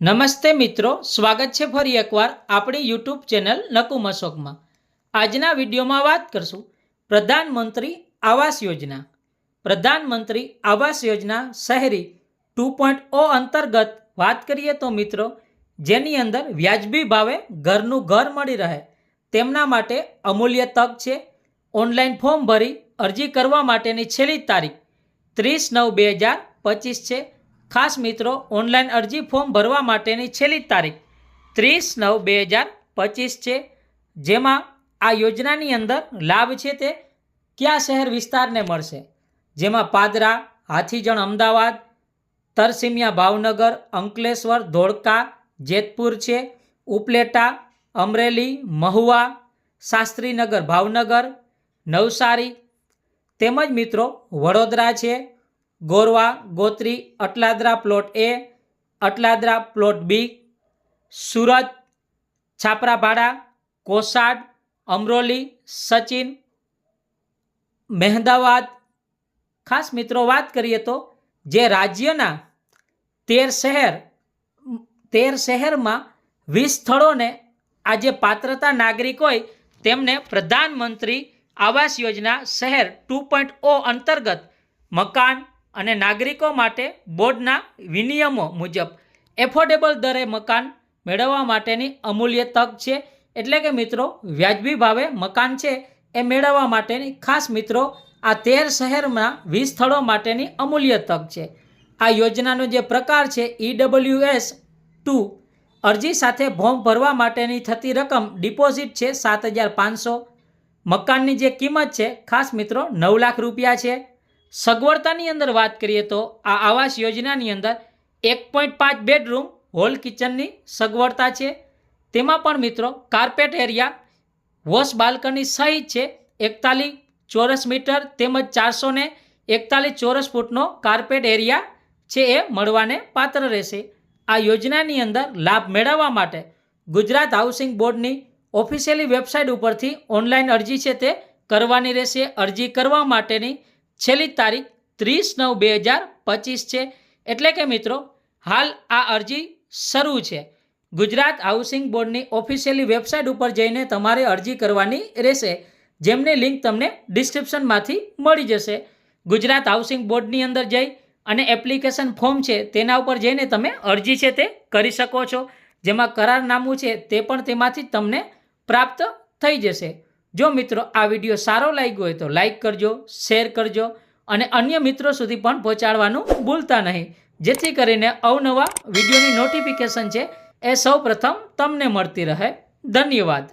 નમસ્તે મિત્રો, સ્વાગત છે ફરી એકવાર આપણી યુટ્યુબ ચેનલ નકુમ અશોકમાં. આજના વિડીયોમાં વાત કરશું પ્રધાનમંત્રી આવાસ યોજના. પ્રધાનમંત્રી આવાસ યોજના શહેરી ટુ પોઈન્ટ ઓ અંતર્ગત વાત કરીએ તો મિત્રો, જેની અંદર વ્યાજબી ભાવે ઘરનું ઘર મળી રહે, તેમના માટે અમૂલ્ય તક છે. ઓનલાઈન ફોર્મ ભરી અરજી કરવા માટેની છેલ્લી તારીખ ત્રીસ નવ બે હજાર પચીસ છે. ખાસ મિત્રો, ઓનલાઈન અરજી ફોર્મ ભરવા માટેની છેલ્લી તારીખ ત્રીસ નવ બે હજાર પચીસ છે. જેમાં આ યોજનાની અંદર લાભ છે તે કયા શહેર વિસ્તારને મળશે? જેમાં પાદરા, હાથીજણ અમદાવાદ, તરસીમિયા ભાવનગર, અંકલેશ્વર, ધોળકા, જેતપુર છે, ઉપલેટા, અમરેલી, મહુવા, શાસ્ત્રીનગર, ભાવનગર, નવસારી. તેમજ મિત્રો, વડોદરા છે. Gorwa, Gotri, Atladara plot A, Atladara plot B, Surat, Chhaprabhatha, Kosad, Amroli, Sachin, Mahedavad. ખાસ મિત્રો, વાત કરીએ તો જે રાજ્યના તેર શહેર, તેર શહેરમાં વીસ સ્થળોને આ જે પાત્રતા નાગરિક હોય તેમને પ્રધાનમંત્રી આવાસ યોજના શહેર ટુ પોઈન્ટ ઓ અંતર્ગત મકાન અને નાગરિકો માટે બોર્ડના વિનિયમો મુજબ એફોર્ડેબલ દરે મકાન મેળવવા માટેની અમૂલ્ય તક છે. એટલે કે મિત્રો, વ્યાજબી ભાવે મકાન છે એ મેળવવા માટેની ખાસ મિત્રો, આ તેર શહેરમાં વીસ સ્થળો માટેની અમૂલ્ય તક છે. આ યોજનાનો જે પ્રકાર છે ઈડબ્લ્યુએસ ટુ, અરજી સાથે ફોર્મ ભરવા માટેની થતી રકમ ડિપોઝિટ છે સાત હજાર પાંચસો. મકાનની જે કિંમત છે, ખાસ મિત્રો, નવ લાખ રૂપિયા છે. સગવડતાની અંદર વાત કરીએ તો આ આવાસ યોજનાની અંદર એક પોઈન્ટ પાંચ બેડરૂમ, હોલ કિચનની સગવડતા છે. તેમાં પણ મિત્રો કાર્પેટ એરિયા, વોશ બાલ્કની સહિત છે. એકતાલીસ ચોરસ મીટર તેમજ ચારસો ને એકતાલીસ ચોરસ ફૂટનો કાર્પેટ એરિયા છે એ મળવાને પાત્ર રહેશે. આ યોજનાની અંદર લાભ મેળવવા માટે ગુજરાત હાઉસિંગ બોર્ડની ઓફિશિયલી વેબસાઇટ ઉપરથી ઓનલાઈન અરજી છે તે કરવાની રહેશે. અરજી કરવા માટેની છેલ્લી તારીખ ત્રીસ નવ બે હજાર પચીસ છે. એટલે કે મિત્રો, હાલ આ અરજી શરૂ છે. ગુજરાત હાઉસિંગ બોર્ડની ઓફિશિયલી વેબસાઇટ ઉપર જઈને તમારે અરજી કરવાની રહેશે. જેમની લિંક તમને ડિસ્ક્રિપ્શનમાંથી મળી જશે. ગુજરાત હાઉસિંગ બોર્ડની અંદર જઈ અને એપ્લિકેશન ફોર્મ છે તેના ઉપર જઈને તમે અરજી છે તે કરી શકો છો. જેમાં કરારનામું છે તે પણ તેમાંથી તમને પ્રાપ્ત થઈ જશે. જો મિત્રો આ વીડિયો સારો લાગ્યો હોય તો લાઈક કરજો શેર કરજો અને અન્ય મિત્રો સુધી પણ પહોંચાડવાનું ભૂલતા નહીં. જેથી કરીને અવનવા વિડીયોની નોટિફિકેશન છે એ સૌ તમને મળતી રહે. ધન્યવાદ.